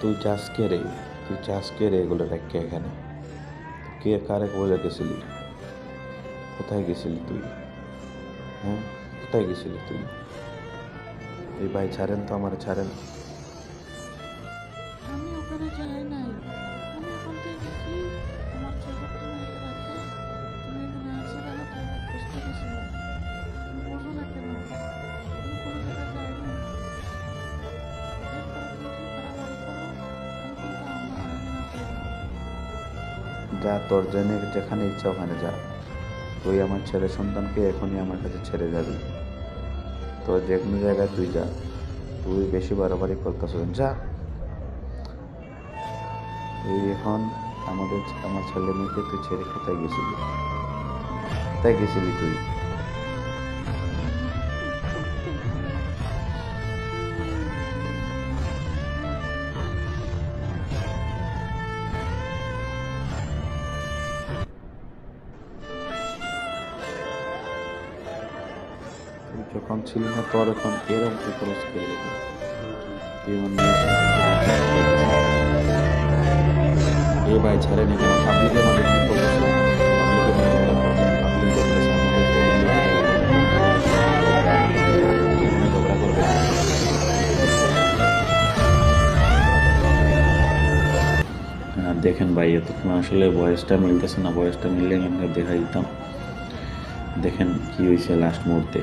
তুই চাষ কে রে? তুই চাষ কে রে এগুলো রেখে এখানে? কে, কারে বলে গেছিলি? কোথায় গেছিলি তুই? হ্যাঁ? কোথায় গেছিলি তুই? এই ভাই ছাড়েন তো, আমার ছাড়েন। আমি ওখানে যাই নাই। আমি যা তোর জেনে যেখানে ইচ্ছা ওখানে যা। তুই আমার ছেলে সন্তানকে এখনই আমার কাছে ছেড়ে যাবি। তো যে কোনো জায়গায় তুই যা। তুই বেশি বাড়াবাড়ি করতেছ যা। তুই এখন আমাদের, আমার ছেলে মেয়েকে তুই ছেড়ে কোথায় গেছিলি? কোথায় গেছিলি তুই? যখন ছিলি না তোর এখন এরকম খরচ করে সাথে এ ভাই ছাড়ে নি কেন পাবলিকের মাঝে কি করতেছে দেখেন ভাই, এতক্ষণ আসলে বয়সটা মিলতেছে না, বয়সটা মিললে আমি আপনাকে দেখা দিতাম দেখেন কি হয়েছে লাস্ট মুহূর্তে।